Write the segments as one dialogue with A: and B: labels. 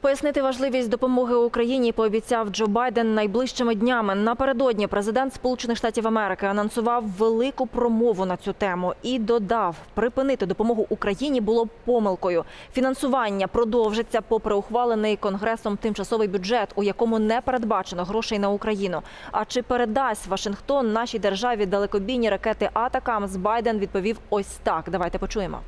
A: Пояснити важливість допомоги Україні пообіцяв Джо Байден найближчими днями. Напередодні президент Сполучених Штатів Америки анонсував велику промову на цю тему і додав, припинити допомогу Україні було б помилкою. Фінансування продовжиться попри ухвалений конгресом тимчасовий бюджет, у якому не передбачено грошей на Україну. А чи передасть Вашингтон нашій державі далекобійні ракети Атакамс? Байден відповів ось так. Давайте почуємо.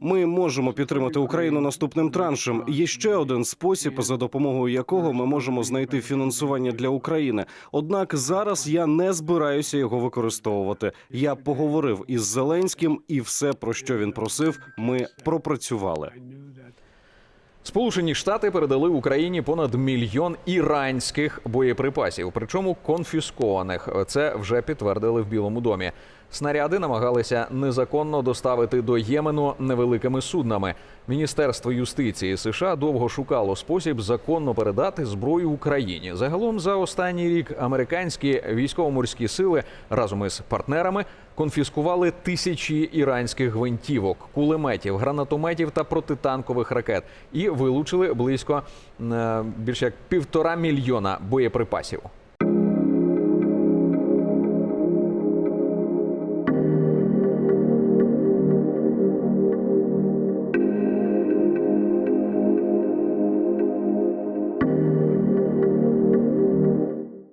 B: Ми можемо підтримати Україну наступним траншем. Є ще один спосіб, за допомогою якого ми можемо знайти фінансування для України. Однак зараз я не збираюся його використовувати. Я поговорив із Зеленським, і все, про що він просив, ми пропрацювали.
C: Сполучені Штати передали Україні понад мільйон іранських боєприпасів, причому конфіскованих. Це вже підтвердили в Білому домі. Снаряди намагалися незаконно доставити до Ємену невеликими суднами. Міністерство юстиції США довго шукало спосіб законно передати зброю Україні. Загалом за останній рік американські військово-морські сили разом із партнерами конфіскували тисячі іранських гвинтівок, кулеметів, гранатометів та протитанкових ракет і вилучили близько е, більше як півтора мільйона боєприпасів.